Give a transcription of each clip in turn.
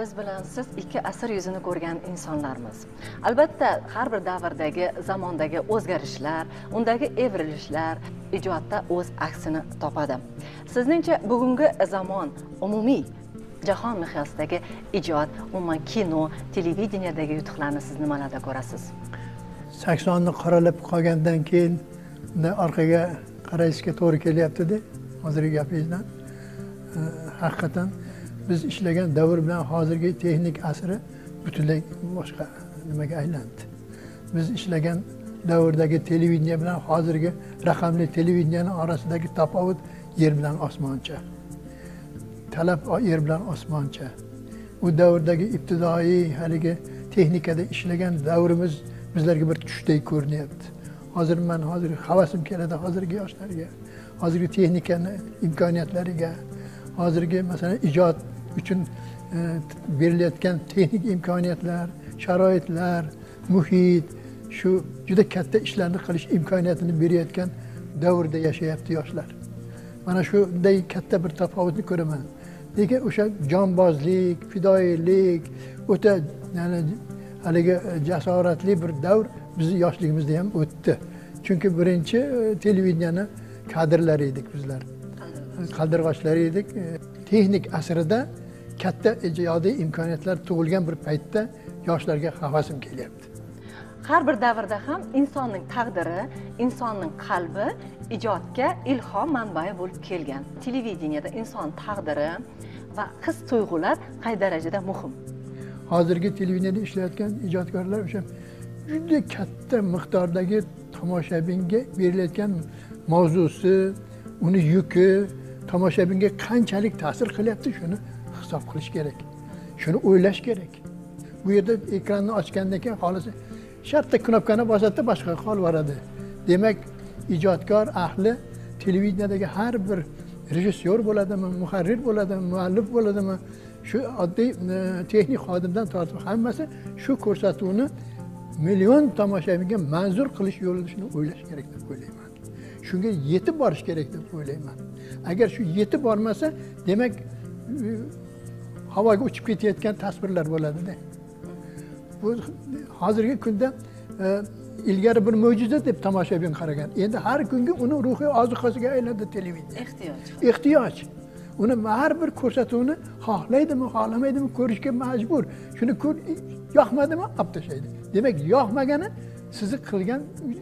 biz bilan siz ikki asr yuzini ko'rgan insonlarmiz. Albatta har bir davrdagi zamondagi o'zgarishlar undagi evrilishlar ijodda o'z aksini topadi. Sizningcha bugungi zamon umumiy jahon miqyosidagi ijod umuman kino televideniyadagi yutuqlarni siz nimalarda ko'rasiz? Saksonni qoralab qolgandan keyin bunday orqaga qarashga to'g'ri kelyaptida hozirgi gapingizdan. Haqiqatdan biz ishlagan davr bilan hozirgi texnik asri butunlay boshqa nimaga aylandi. Biz ishlagan davrdagi televideniya bilan hozirgi raqamli televideniyani orasidagi tafovut yer bilan osmoncha. Talab yer bilan osmoncha. U davrdagi ibtidoiy haligi texnikada ishlagan davrimiz bizlarga bir tushdek ko'rinyapti. Hozir man hozir havasim keladi hozirgi yoshlarga hozirgi texnikani imkoniyatlariga hozirgi masalan ijod uchun e, berilayotgan texnik imkoniyatlar sharoitlar muhit shu juda katta ishlarni qilish imkoniyatini berayotgan davrda yashayapti yoshlar. Mana shunday katta bir tafovutni ko'raman. Lekin o'sha jonbozlik fidoyilik o'ta yani haligi e, jasoratli bir davr bizni yoshligimizda ham o'tdi. Chunki birinchi e, televideniyani kadrlari edik bizlar. Qaldirg'ochlar edik. E, texnik asrida katta ijodiy imkoniyatlar tug'ilgan bir paytda yoshlarga havasim kelyapti. Har bir davrda ham insonning taqdiri insonning qalbi ijodga ilhom manbai bo'lib kelgan. Televideniyada inson taqdiri va his tuyg'ular qay darajada muhim? Hozirgi televideniyada ishlayotgan ijodkorlar o'sha juda katta miqdordagi tomoshabinga berilayotgan mavzusi uni yuki tomoshabinga qanchalik ta'sir qilyapti shuni hisob qilish kerak shuni o'ylash kerak. Bu yerda ekranni ochgandan keyin xohlasa shartta knopkani bosadida boshqa qolib boradi. Demak ijodkor ahli televideniyadagi har bir rejissyor bo'ladimi muharrir bo'ladimi muallif bo'ladimi shu oddiy e, texnik xodimdan tortib hammasi shu ko'rsatuvni million tomoshabinga manzur qilish yo'nalishini o'ylash kerak deb o'ylayman. Shunga yetib borish kerak deb o'ylayman agar shu yetib bormasa demak e, havoga uchib ketayotgan tasvirlar bo'ladida bu hozirgi kunda e, ilgari bir mo'jiza deb tomoshabin qaragan endi har kungi uni ruhiy ozuqasiga aylandi televideniya ehtiyoj ehtiyoj uni har bir ko'rsatuvni xohlaydimi xohlamaydimi ko'rishga majbur shuni yoqmadimi olib tashlaydi demak yoqmagani sizni qilgan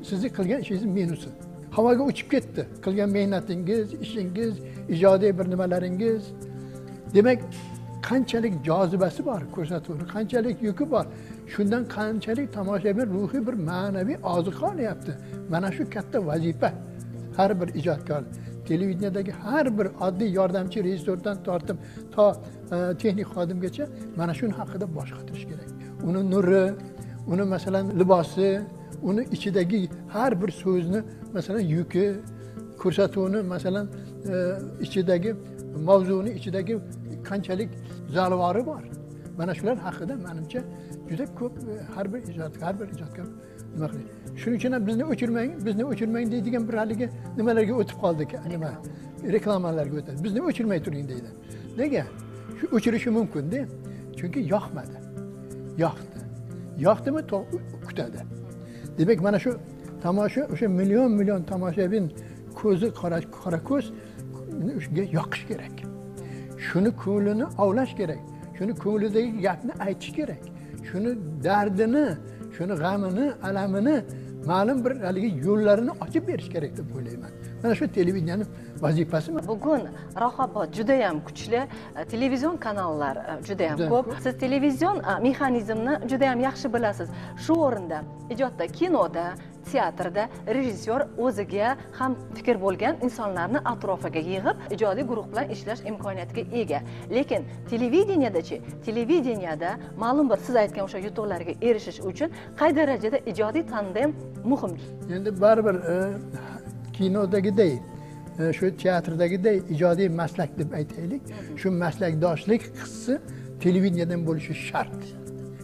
sizni qilgan ishingizni minusi havoga uchib ketdi. Qilgan mehnatingiz ishingiz ijodiy bir nimalaringiz. Demak qanchalik jozibasi bor ko'rsatuvni qanchalik yuki bor? Shundan qanchalik tomoshabin ruhiy bir ma'naviy oziqa olyapti? Mana shu katta vazifa. Har bir ijodkor televideniyadagi har bir oddiy yordamchi rejissyordan tortib to e, texnik xodimgacha mana shuni haqida bosh qotirish kerak. Uni nuri uni masalan libosi uni ichidagi har bir so'zni masalan yuki ko'rsatuvni masalan e, ichidagi mavzuni ichidagi qanchalik zalvori bor mana shular haqida manimcha juda ko'p e, har bir ijod har bir ijodkor nima qiladi shuning uchun ham bizni o'chirmang bizni o'chirmang deydigan bir haligi nimalarga o'tib qoldik nima reklamalarga o'tadi bizni o'chirmay turing deydi. Nega? Shu o'chirishi mumkinda chunki yoqmadi. Yoqdi. Yoqdimi kutadi. Demak mana shu tomosha o'sha million million tomoshabin ko'zi qora qora ko'z shunga yoqish kerak. Shuni ko'nglini ovlash kerak. Shuni ko'nglidagi gapni aytish kerak. Shuni dardini shuni g'amini alamini ma'lum bir haligi yo'llarini ochib berish kerak deb o'ylayman. Mana shu televideniyani vazifasimi? Bugun raqobat judayam kuchli televizion kanallar e, judayam ko'p. Siz televizion e, mexanizmni judayam yaxshi bilasiz. Shu o'rinda ijodda kinoda teatrda rejissyor o'ziga ham fikr bo'lgan insonlarni atrofiga yig'ib ijodiy guruh bilan ishlash imkoniyatiga ega. Lekin televideniyadachi televideniyada ma'lum bir siz aytgan o'sha yutuqlarga erishish uchun qay darajada ijodiy tandem muhim endi baribir e, kinodagidek kinodagiday e, shu teatrdagiday ijodiy maslak deb aytaylik. Shu maslakdoshlik hissi televideniyadan bo'lishi shart.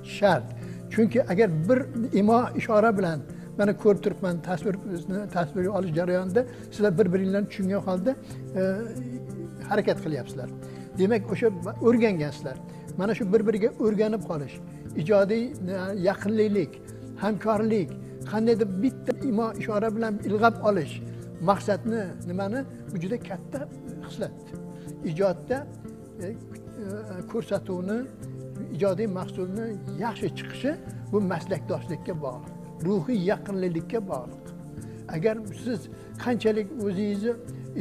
Shart. Chunki agar bir imo ishora bilan mana ko'rib turibman tasvirni tasvirga olish jarayonida sizlar bir biringlarni tushungan holda e, harakat qilyapsizlar. Demak o'sha o'rgangansizlar. Mana shu bir biriga o'rganib qolish ijodiy e, yaqinliklik hamkorlik qandaydir bitta imo ishora bilan ilg'ab olish maqsadni nimani? Bu juda katta xislat. Ijodda e, ko'rsatuvni ijodiy mahsulni yaxshi chiqishi bu maslakdoshlikka bog'liq. Ruhiy yaqinlikka bog'liq. Agar siz qanchalik o'zingizni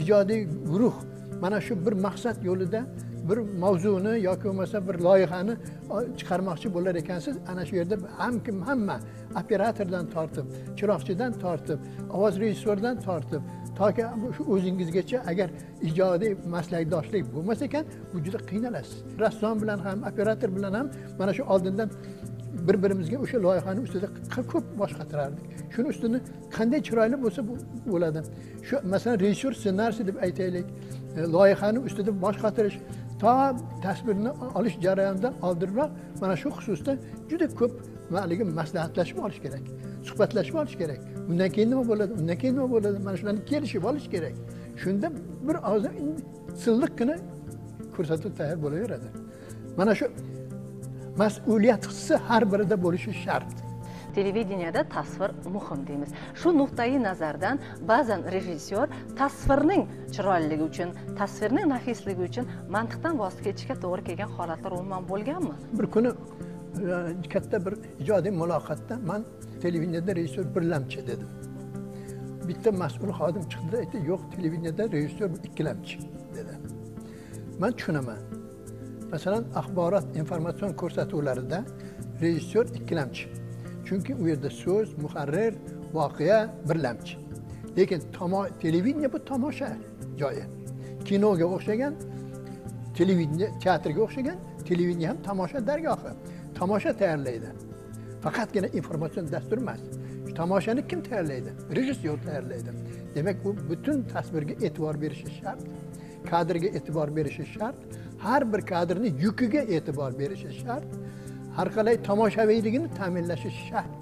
ijodiy guruh mana shu bir maqsad yo'lida bir mavzuni yoki bo'lmasa bir loyihani chiqarmoqchi bo'lar ekansiz ana shu yerda ham kim hamma operatordan tortib chiroqchidan tortib ovoz rejissyordan tortib toki shu o'zingizgacha agar ijodiy maslakdoshlik bo'lmas ekan bu juda qiynalasiz. Rassom bilan ham operator bilan ham mana shu oldindan bir birimizga o'sha loyihani ustida ko'p bosh qatirardik shuni ustini qanday chiroyli bo'lsa bo'ladi. Shu masalan rejissyor ssenariy deb aytaylik. E, loyihani ustida bosh qatirish to tasvirni olish jarayonidan oldinroq mana shu xususda juda ko'p haligi maslahatlashib olish kerak suhbatlashib olish kerak. Undan keyin nima bo'ladi? Undan keyin nima bo'ladi? Mana shularni kelishib olish kerak. Shunda bir oz silliqqina ko'rsatuv tayyor bo'laveradi. Mana shu mas'uliyat hissi har birida bo'lishi shart. Televideniyada tasvir muhim deymiz. Shu nuqtai nazardan ba'zan rejissyor tasvirning chiroyliligi uchun tasvirning nafisligi uchun mantiqdan voz kechishga to'g'ri kelgan holatlar umuman bo'lganmi? Bir kuni e, katta bir ijodiy muloqotda man televideniyada rejissyor birlamchi dedim. Bitta mas'ul xodim chiqdida aytdi yo'q televideniyada rejissyor ikkilamchi dedi. Man tushunaman masalan axborot informatsion ko'rsatuvlarida rejissyor ikkilamchi chunki u yerda so'z muharrir voqea birlamchi lekin televideniya bu tomosha joyi. Kinoga o'xshagan televideniya teatrga o'xshagan televideniya ham tomosha dargohi. Tomosha tayyorlaydi. Faqatgina informatsion dastur emas. Tomoshani kim tayyorlaydi? Rejissyor tayyorlaydi. Demak u butun tasvirga e'tibor berishi shart kadrga e'tibor berishi shart. Har bir kadrni yukiga e'tibor berishi shart. Har qalay tomoshabinligini ta'minlashi shart.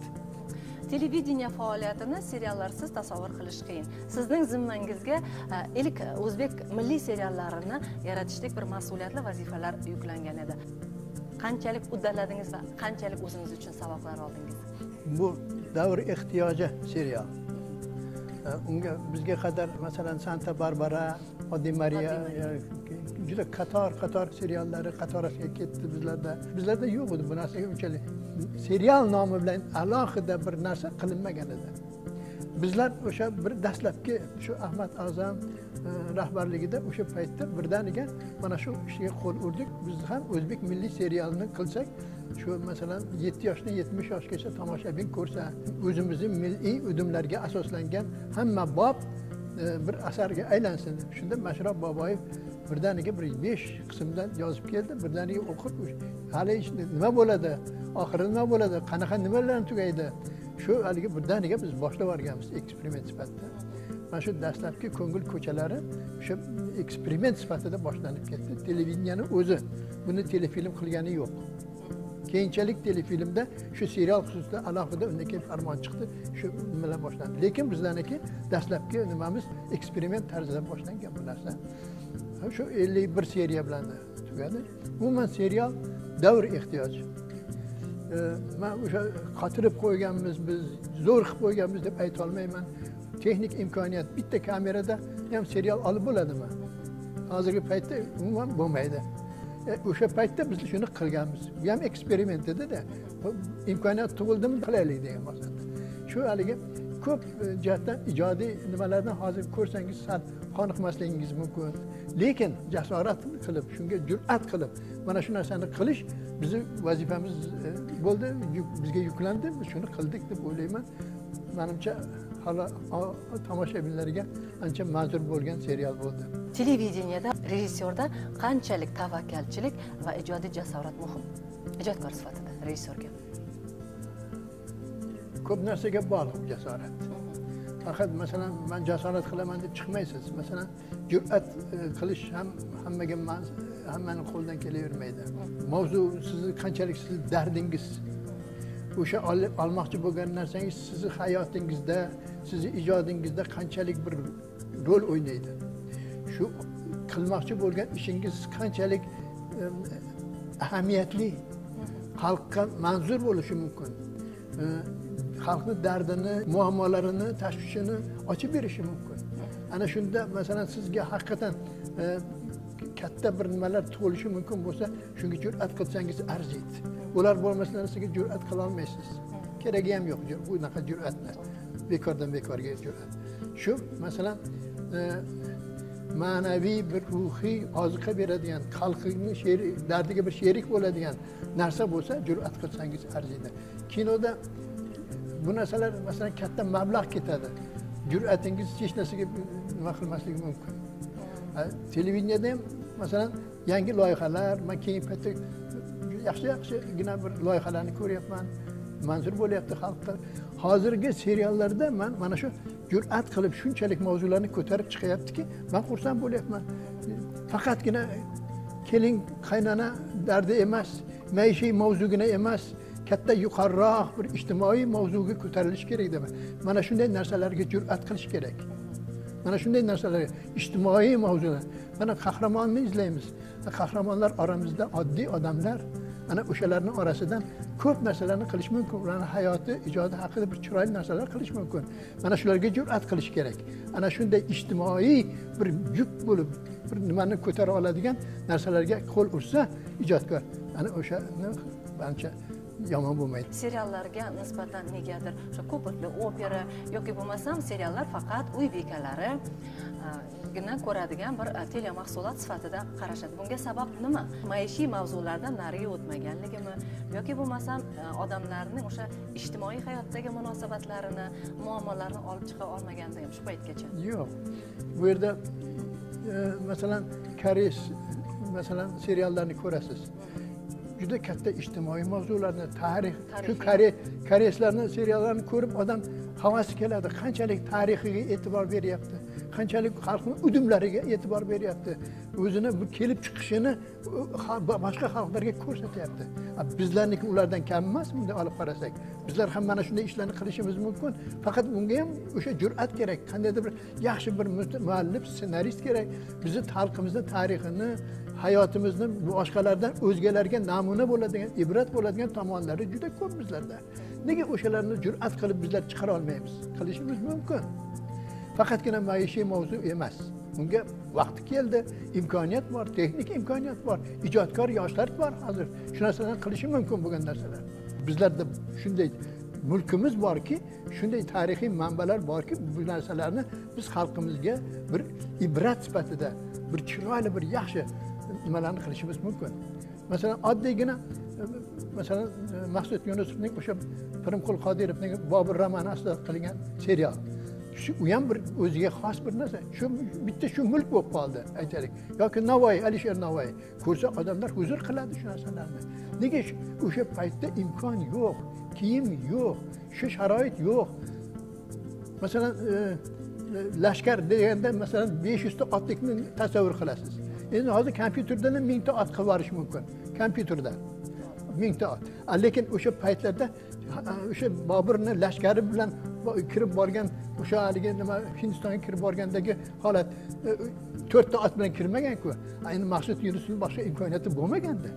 Televideniya faoliyatini seriallarsiz tasavvur qilish qiyin. Sizning zimmangizga e, ilk o'zbek milliy seriallarini yaratishlik bir mas'uliyatli vazifalar yuklangan edi. Qanchalik uddaladingiz va qanchalik o'zingiz uchun saboqlar oldingiz? Bu davr ehtiyoji serial. E, unga bizga qadar masalan santa barbara oddiy mariya juda qator qator seriallari qatorasiga ketdi bizlarda. Bizlarda yo'q edi bu narsaga unchalik. Serial nomi bilan alohida bir narsa qilinmagan edi. Bizlar o'sha bir dastlabki shu ahmad azam e, rahbarligida o'sha paytda birdaniga mana shu ishga qo'l urdik. Biz ham o'zbek milliy serialini qilsak shu masalan yetti yoshdan yetmish yoshgacha tomoshabin ko'rsa o'zimizni milliy udumlarga asoslangan hamma bob bir asarga aylansin. Deb shunda mashrob boboyev birdaniga bir besh qismdan yozib keldi. Birdaniga o'qib hali nima bo'ladi? Oxiri nima bo'ladi? Qanaqa nimalar bilan tugaydi? Shu haligi birdaniga biz boshlab yuborganmiz eksperiment sifatida. Mana shu dastlabki ko'ngil ko'chalari o'sha eksperiment sifatida boshlanib ketdi. Televideniyani o'zi buni telefilm qilgani yo'q. Keyinchalik telefilmda shu serial xususida alohida undan keyin farmon chiqdi. Shu nimalar boshlandi? Lekin bizlarniki dastlabki nimamiz eksperiment tarzida boshlangan bu narsa. Shu ellik bir seriya bilan tugadi. Umuman serial davr ehtiyoji man o'sha qotirib qo'yganmiz biz zo'r qilib qo'yganmiz deb aytolmayman texnik imkoniyat bitta kamerada ham serial olib bo'ladimi? Hozirgi paytda umuman bo'lmaydi. E, o'sha paytda biz shuni qilganmiz bu ham eksperiment edida imkoniyat tug'ildimi qilaylik degan maqsadda shu haligi ko'p e, jihatdan ijodiy nimalardan hozir ko'rsangiz sal qoniqmasligingiz mumkin. Lekin jasorat qilib shunga jur'at qilib mana shu narsani qilish bizni vazifamiz e, bo'ldi bizga yuklandi biz shuni qildik deb o'ylayman. Manimcha hali tomoshabinlarga ancha manzur bo'lgan serial bo'ldi. Televideniyada rejissyorda qanchalik tavakkalchilik va ijodiy jasorat muhim? Ijodkor sifatida rejissyorga ko'p narsaga bog'liq jasorat. Faqat masalan man jasorat qilaman deb chiqmaysiz. Masalan jur'at e, qilish ham hammaga hammani qo'lidan kelavermaydi. Mavzu sizni qanchalik sizni dardingiz o'sha olmoqchi bo'lgan narsangiz sizni hayotingizda sizni ijodingizda qanchalik bir rol o'ynaydi? Shu qilmoqchi bo'lgan ishingiz qanchalik ahamiyatli xalqqa manzur bo'lishi mumkin? Xalqni dardini muammolarini tashvishini ochib berishi mumkin. Ana shunda masalan sizga haqiqatdan katta bir nimalar tug'ilishi mumkin bo'lsa shunga jur'at qilsangiz arziydi. Ular bo'lmasa narsaga jur'at qilolmaysiz keragi ham yo'q bunaqa jur'atni bekordan bekorga jur'at. Shu masalan e, ma'naviy bir ruhiy oziqa beradigan xalqni dardiga bir sherik bo'ladigan narsa bo'lsa jur'at qilsangiz arziydi. Kinoda bu narsalar masalan katta mablag' ketadi. Jur'atingiz hech narsaga nima qilmasligi mumkin. Televideniyada ham masalan yangi loyihalar man keyingi paytda yaxshi yaxshigina bir loyihalarni ko'ryapman manzur bo'lyapti xalqqa hozirgi seriallarda man mana shu jur'at qilib shunchalik mavzularni ko'tarib chiqyaptiki man xursand bo'lyapman. Faqatgina kelin qaynona dardi emas maishiy mavzugina emas katta yuqoriroq bir ijtimoiy mavzuga ko'tarilishi kerak deyman mana shunday narsalarga jur'at qilish kerak. Mana shunday narsalar ijtimoiy mavzular. Mana qahramonni izlaymiz. Qahramonlar oramizda oddiy odamlar. Ana o'shalarni orasidan ko'p narsalarni qilish mumkin. Ularni hayoti ijodi haqida bir chiroyli narsalar qilish mumkin. Mana shularga jur'at qilish kerak. Ana shunday ijtimoiy bir yuk bo'lib bir nimani ko'tara oladigan narsalarga qo'l ursa ijodkor. Ana o'shani manimcha yomon bo'lmaydi. Seriallarga nisbatan negadir o'sha ko'pirtli opera yoki bo'lmasam seriallar faqat uy bekalari gina ko'radigan bir telemahsulot sifatida qarashadi. Bunga sabab nima? Maishiy mavzulardan nariga o'tmaganligimi yoki bo'lmasam odamlarning o'sha ijtimoiy hayotdagi munosabatlarini muammolarini olib chiqa olmaganligimi shu paytgacha? Yo'q. Bu yerda e, masalan koreys masalan seriallarni ko'rasiz juda katta ijtimoiy mavzularni tarix shu koreyslarni seriallarini ko'rib odam havasi keladi qanchalik tarixiga e'tibor beryapti qanchalik xalqni udumlariga e'tibor beryapti o'zini bu kelib chiqishini boshqa xalqlarga ko'rsatyapti. Bizlarniki ulardan kam emas bunday olib qarasak. Bizlar ham mana shunday ishlarni qilishimiz mumkin. Faqat bunga ham o'sha jur'at kerak. Qandaydir bir yaxshi bir muallif ssenarist kerak. Bizni xalqimizni tarixini hayotimizni boshqalardan o'zgalarga namuna bo'ladigan ibrat bo'ladigan tomonlari juda ko'p bizlarda. Nega o'shalarni jur'at qilib bizlar chiqara olmaymiz? Qilishimiz mumkin. Faqatgina maishiy mavzu emas. Unga vaqti keldi imkoniyat bor texnik imkoniyat bor ijodkor yoshlar bor hozir. Shu narsalarni qilishi mumkin bo'lgan narsalar. Bizlarda shunday mulkimiz borki shunday tarixiy manbalar borki bu narsalarni biz xalqimizga bir ibrat sifatida bir chiroyli bir yaxshi nimalarni qilishimiz mumkin. Masalan oddiygina masalan maqsud yunusovning o'sha pirimqul qodirovning bobur romani asosida qilingan serial. Shu u ham bir o'ziga xos bir narsa. Shu bitta shu mulk bo'lib qoldi aytaylik. Yoki navoiy alisher navoiy ko'rsa odamlar huzur qiladi shu narsalarni. Nega o'sha paytda imkon yo'q kiyim yo'q shu sharoit yo'q? Masalan e, e, lashkar deganda masalan besh yuzta otlikni tasavvur qilasiz. Endi hozir kompyuterdan ham mingta ot qilib yuborish mumkin. Kompyuterda mingta ot. Lekin o'sha paytlarda o'sha boburni lashkari bilan kirib borgan o'sha haligi nima hindistonga kirib borgandagi holat e, to'rtta ot bilan kirmaganku. Endi maqsud yunusni boshqa imkoniyati bo'lmaganda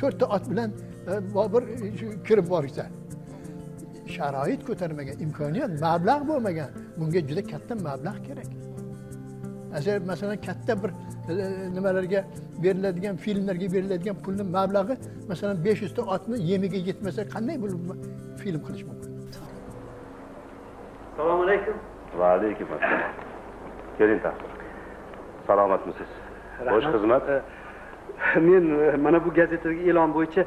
to'rtta ot bilan e, bobur e, kirib borsa sharoit ko'tarmagan imkoniyat mablag' bo'lmagan. Bunga juda katta mablag' kerak. Masalan- katta bir nimalarga beriladigan filmlarga beriladigan pulni mablag'i masalan besh yuzta otni yemiga yetmasa qanday bo'lib film qilish mumkin? Assalomu alaykum. Va alaykum assalom. Keling taqsir salomatmisiz? Bosh xizmat? Eh, men eh, mana bu gazetadagi e'lon bo'yicha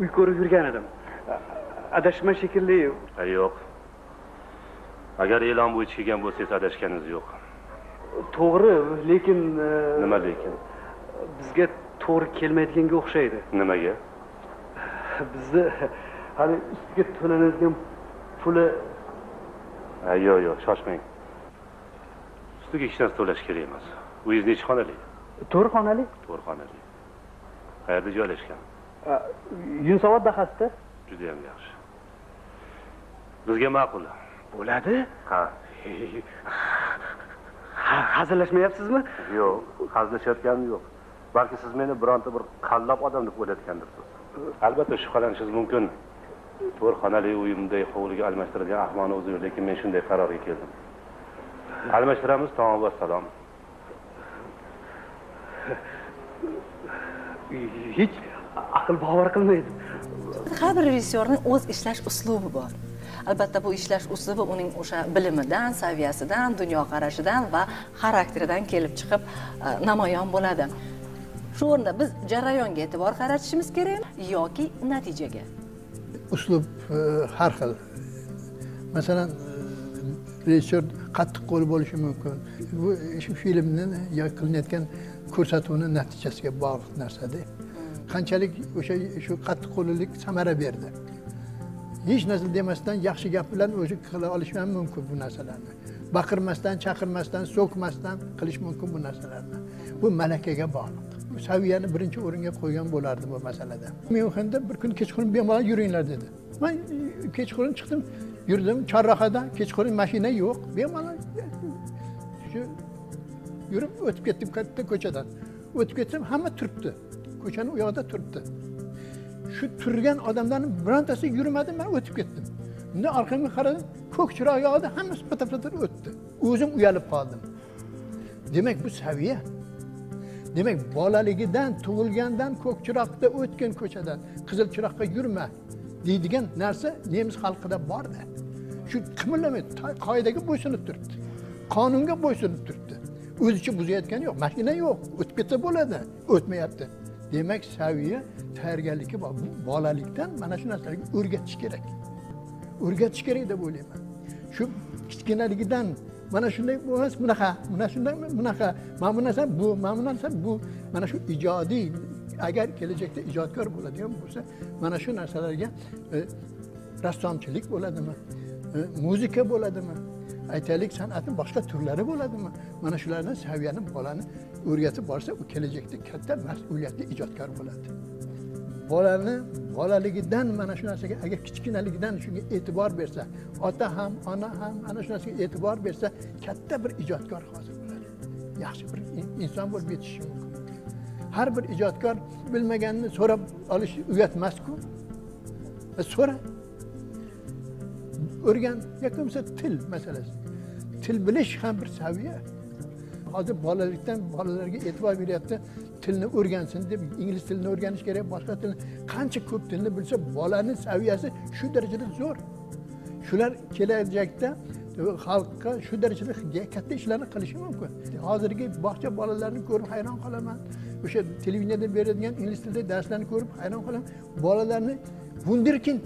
uy ko'rib yurgan edim. Eh, adashma shekilli Ha, yo'q. Agar e'lon bo'yicha kelgan bo'lsangiz adashganingiz yo'q. To'g'ri lekin eh, nima lekin? bizga to'g'ri kelmaydiganga o'xshaydi. Nimaga? Bizni hali ustiga to'lanadigan puli yo'q yo'q shoshmang. Ustiga hech narsa to'lash kerak emas. Uyingiz nechi xonali? To'rt xonali. To'rt xonali. Qayerda joylashgan? Yunusobod dahasida juda yam yaxshi. Bizga ma'qul. Bo'ladi? Ha. Ha- hazillashmayapsizmi? Yo'q hazillashayotganim yo'q. Balki siz meni bironta bir qallab odam deb o'ylayotgandirsiz albatta shubhalanishingiz mumkin to'rt xonali uyimday hovliga almashtiradigan ahmoqni o'zi yo'q lekin men shunday qarorga keldim. Almashtiramiz tamom vassalom hech aql bovar qilmaydi. Har bir rejissyorning o'z ishlash uslubi bor. Albatta bu ishlash uslubi uning o'sha bilimidan saviyasidan dunyoqarashidan va xarakteridan kelib chiqib e, namoyon bo'ladi. Shu o'rinda biz jarayonga e'tibor qaratishimiz kerakmi yoki natijaga uslub e, har xil. Masalan e, rejissyor qattiq qo'l bo'lishi mumkin. Bu shu filmni yo qilinayotgan ko'rsatuvni natijasiga bog'liq narsada. Qanchalik o'sha shu qattiqqo'llik samara berdi. Hech narsa demasdan yaxshi gap bilan o'zi qila olish ham mumkin bu narsalarni. Baqirmasdan chaqirmasdan so'kmasdan qilish mumkin bu narsalarni. Bu malakaga bog'liq. Saviyani birinchi o'ringa qo'ygan bo'lardi bu masalada. Myunxenda bir kun kechqurun bemalol yuringlar dedi. Man e, kechqurun chiqdim yurdim chorrahada kechqurun mashina yo'q bemalol e, shu yurib o'tib ketdim katta ko'chadan. O'tib ketsam hamma turibdi ko'chani u yoqda turibdi. Shu turgan odamlarni birontasi yurmadi man o'tib ketdim. Unda orqamga qaradim ko'k chiroq yog'di hammasi pata pata o'tdi. O'zim uyalib qoldim. Demak bu saviya demak bolaligidan tug'ilgandan ko'k chiroqda o'tgan ko'chadan qizil chiroqqa yurma deydigan narsa nemis xalqida borda. Shu qimirlamaydi qoidaga bo'ysunib turibdi. Qonunga bo'ysunib turibdi. O'zicha buzayotgani yo'q mashina yo'q o'tib ketsa bo'ladi o'tmayapti. Demak saviya tayyorgarlikka bor. Bu bolalikdan mana shu narsalarga o'rgatish kerak. O'rgatish kerak deb o'ylayman. Shu kichkinaligidan mana shunday emas bunaqa mana shunday bunaqa. Mana bu narsa bu mana bu narsa bu. Mana shu ijodiy agar kelajakda ijodkor bo'ladigan bo'lsa mana shu narsalarga e, rassomchilik bo'ladimi? E, muzika bo'ladimi? Aytaylik san'atni boshqa turlari bo'ladimi? Mana shularni saviyani bolani o'rgatib borsa u kelajakda katta mas'uliyatli ijodkor bo'ladi. Bolani bolaligidan mana shu narsaga agar kichkinaligidan shunga e'tibor bersa ota ham ona ham mana shu narsaga e'tibor bersa katta bir ijodkor hozir bo'ladi. Yaxshi bir inson bo'lib yetishi mumkin. Har bir ijodkor bilmaganini so'rab olish uyat emasku e, so'ra. O'rgan yoki bo'lmasa til masalasi. Til bilish ham bir saviya. Hozir bolalikdan bolalarga e'tibor beryapti. Tilni o'rgansin deb ingliz tilini o'rganish kerak boshqa tilni qancha ko'p tilni bilsa bolani saviyasi shu darajada zo'r. Shular kelajakda xalqqa shu darajada katta ishlarni qilishi mumkin. Hozirgi bog'cha bolalarini ko'rib hayron qolaman. O'sha televideniyada beradigan ingliz tilida darslarni ko'rib hayron qolaman. Bolalarni vunderkind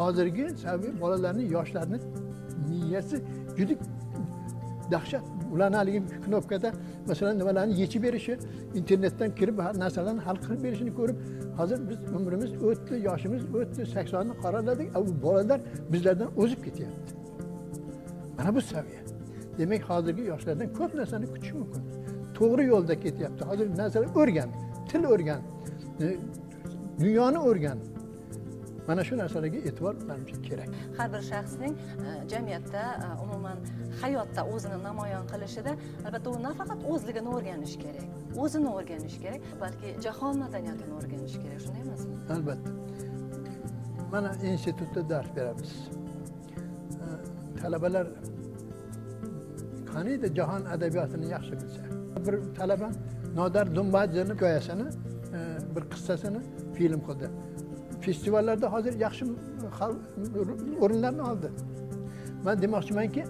hozirgi bolalarni yoshlarni miyasi juda dahshat ularni haligi knopkada masalan nimalarni yechib berishi internetdan kirib narsalarni hal qilib berishini ko'rib hozir biz umrimiz o'tdi yoshimiz o'tdi saksonni qoraladik u bolalar bizlardan o'zib ketyapti mana bu saviya demak hozirgi yoshlardan ko'p narsani kutish mumkin to'g'ri yo'lda ketyapti hozir narsalar o'rgan til o'rgan dunyoni o'rgan mana shu narsalarga e'tibor manimcha kerak. Har bir shaxsning e, jamiyatda e, umuman hayotda o'zini namoyon qilishida albatta u nafaqat o'zligini o'rganishi kerak. O'zini o'rganishi kerak balki jahon madaniyatini o'rganishi kerak. Shunday emasmi? Albatta. Mana institutda dars beramiz. E, talabalar qaniydi jahon adabiyotini yaxshi bilsa? Bir talaba nodar dumbadjini hikoyasini bir qissasini film qildi festivallarda hozir yaxshi o'rinlarni oldi. Man demoqchimanki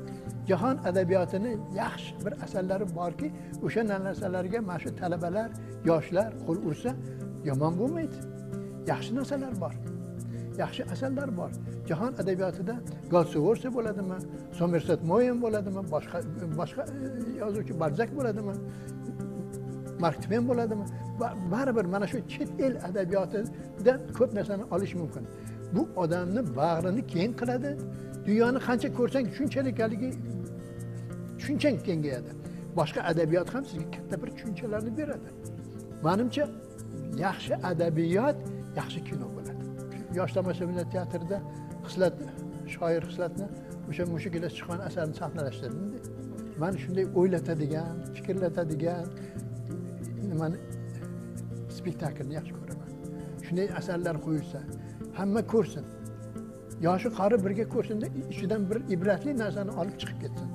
jahon adabiyotini yaxshi bir asarlari borki o'sha narsalarga mana shu talabalar yoshlar qo'l ursa yomon bo'lmaydi. Yaxshi narsalar bor yaxshi asarlar bor. Jahon adabiyotida golsovorsi bo'ladimi somerset moyen bo'ladimi boshqa boshqa e, yozuvchi barzak bo'ladimi? Mark tven bo'ladimi baribir mana shu chet el adabiyotidan ko'p narsani olish mumkin. Bu odamni bag'rini keng qiladi dunyoni qancha ko'rsang shunchalik haligi tushunchang kengayadi. Boshqa adabiyot ham sizga katta bir tushunchalarni beradi. Manimcha yaxshi adabiyot yaxshi kino bo'ladi. Yosh tomoshabinlar teatrida hislat shoir hislatni o'sha mushuk ila sichqon asarini sahnalashtirdimda mani shunday o'ylatadigan fikrlatadigan nimani spektaklni yaxshi ko'raman. Shunday asarlar qo'yilsa hamma ko'rsin. Yoshi qari birga ko'rsinda ichidan bir ibratli narsani olib chiqib ketsin.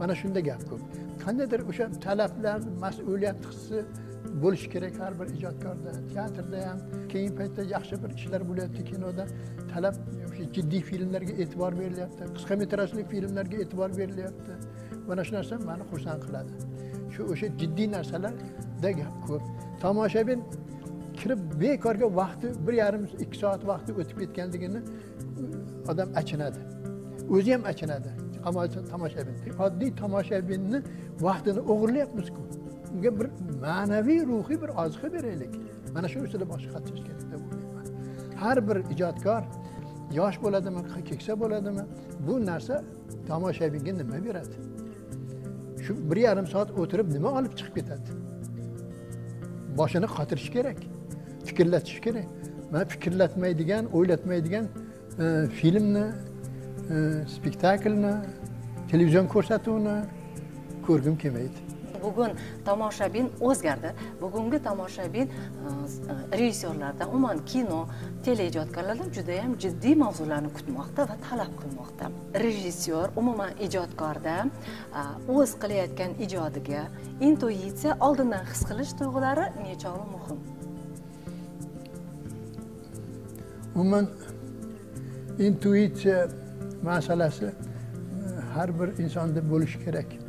Mana shunda gap ko'p. Qandaydir o'sha talablar mas'uliyat hissi bo'lishi kerak har bir ijodkorda teatrda ham. Keyingi paytda yaxshi bir ishlar bo'lyapti kinoda. Talab o'sha jiddiy filmlarga e'tibor berilyapti qisqa metrajli filmlarga e'tibor berilyapti. Mana shu narsa mani xursand qiladi. Shu o'sha jiddiy narsalar narsalarda gap ko'p. Tomoshabin kirib bekorga vaqti bir yarim ikki soat vaqti o'tib ketganligini odam achinadi. O'zi ham achinadi. Tomoshabin oddiy tomoshabinni vaqtini o'g'irlayapmizku. Unga bir ma'naviy ruhiy bir oziqa beraylik. Mana shu ustida bosh qatish kerak deb o'ylayman. Har bir ijodkor yosh bo'ladimi keksa bo'ladimi bu narsa tomoshabinga nima beradi? Shu bir yarim soat o'tirib nima olib chiqib ketadi? Boshini qotirish kerak fikrlatish kerak. Man fikrlatmaydigan o'ylatmaydigan e, filmni e, spektaklni televizion ko'rsatuvni ko'rgim kelmaydi. Bugun tomoshabin o'zgardi. Bugungi tomoshabin e, e, rejissyorlarda rejissyorlardan umuman kino teleijodkorlardan judayam jiddiy mavzularni kutmoqda va talab qilmoqda. Rejissyor umuman ijodkorda e, o'z qilayotgan ijodiga intuitsiya oldindan his qilish tuyg'ulari nechog'li muhim? Umuman intuitsiya masalasi har bir insonda bo'lishi kerak.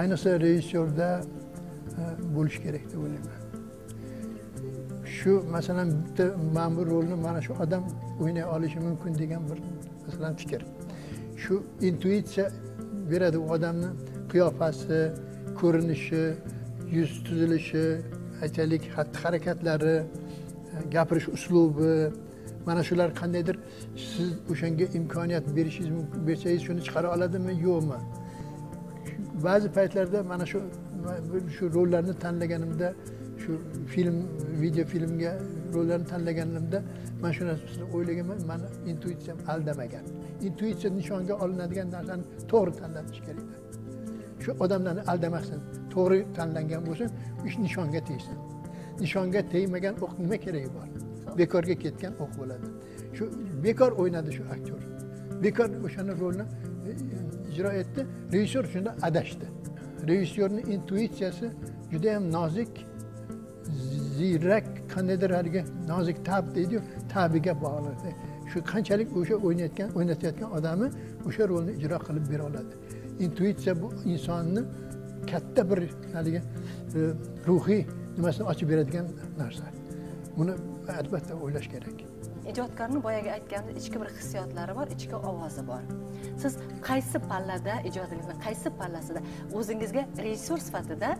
Ayniqsa rejissyorda e, bo'lishi kerak deb o'ylayman shu masalan bitta mana bu rolni mana shu odam o'ynay olishi mumkin degan bir masalan fikr shu intuitsiya beradi u odamni qiyofasi ko'rinishi yuz tuzilishi aytaylik xatti harakatlari e, gapirish uslubi mana shular qandaydir? Siz o'shanga imkoniyat berishingiz mumkin bersangiz shuni chiqara oladimi? Yo'qmi? Ba'zi paytlarda mana shu shu rollarni tanlaganimda shu film video filmga rollarni tanlaganimda man shu narsani o'ylaganman. Mani intuitsiyam aldamagan. Intuitsiya nishonga olinadigan narsani to'g'ri tanlanishi kerak shu odamlarni aldamasin to'g'ri tanlangan bo'lsin ish nishonga tegsin. Nishonga tegmagan o'q nima keragi bor? Bekorga ketgan o'q bo'ladi. Shu bekor o'ynadi shu aktyor. Bekor o'shani rolni ijro etdi. Rejissyor shunda adashdi rejissyorni intuitsiyasi judayam nozik ziyrak qandaydir haligi nozik tab deydiyu tabiga bog'liq shu qanchalik o'sha o'ynayotgan o'ynatayotgan odami o'sha rolni ijro qilib bera oladi intuitsiya bu insonni katta bir haligi ruhiy nimasini ochib beradigan narsa buni albatta o'ylash kerak ijodkorni boyagi aytganimiz ichki bir hissiyotlari bor ichki ovozi bor. Siz qaysi pallada ijodingizni qaysi pallasida o'zingizga rejissor sifatida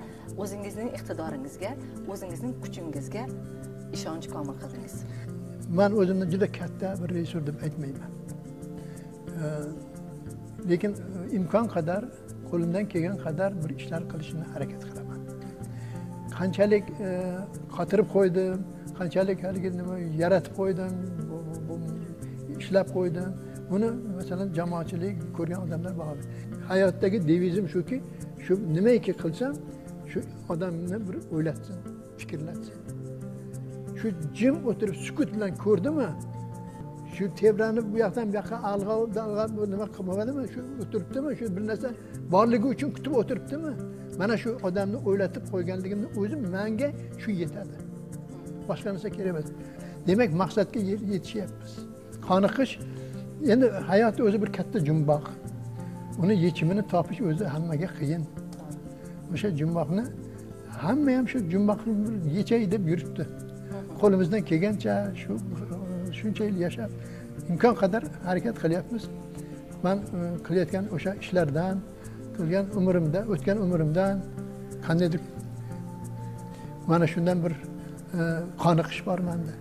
o'zingizning iqtidoringizga o'zingizning kuchingizga ishonch komil qildingiz? Man o'zimni juda katta bir rejissor deb aytmayman. Lekin e, imkon qadar qo'limdan kelgan qadar bir ishlar qilishni harakat qilaman. Qanchalik e, qotirib qo'ydim qanchalik haligi nima yaratib qo'ydim ishlab qo'ydim buni masalan jamoatchilik ko'rgan odamlar baholaydi hayotdagi devizim shuki shu nimaiki qilsam shu odamni bir o'ylatsin fikrlatsin. Shu jim o'tirib sukut bilan ko'rdimi? Shu tebranib bu yoqdan bu yoqqa alg'ov dalg'ab nima qilmadimi shu o'tiribdimi? Shu bir narsa borligi uchun kutib o'tiribdimi? Mana shu odamni o'ylatib qo'yganligimni o'zi manga shu yetadi. Boshqa narsa kerak emas. Demak maqsadga yetishyapmiz. Qoniqish endi hayot o'zi bir katta jumboq. Uni yechimini topish o'zi hammaga qiyin. O'sha jumboqni hamma ham shu jumboqni yechay deb yuribdi. Qo'limizdan kelgancha shu shuncha yil yashab imkon qadar harakat qilyapmiz. Man e, qilayotgan o'sha ishlardan qilgan umrimda o'tgan umrimdan qandaydir mana shundan bir e, qoniqish bor manda.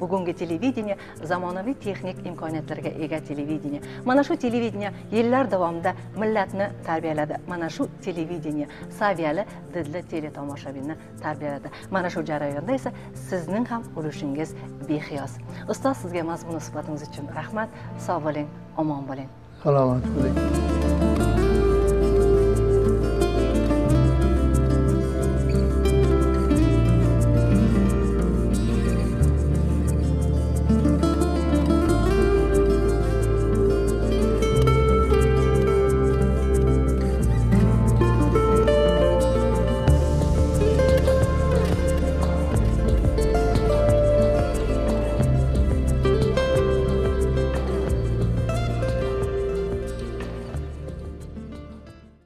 Bugungi televideniye zamonaviy texnik imkoniyatlarga ega televideniye. Mana shu televideniye yillar davomida millatni tarbiyaladi. Mana shu televideniye saviyali didli teletomoshabinni tarbiyaladi. Mana shu jarayonda esa sizning ham ulushingiz beqiyos. Ustoz sizga mazmun suhbatingiz uchun rahmat. Sog' bo'ling omon bo'ling. Salomat bo'ling.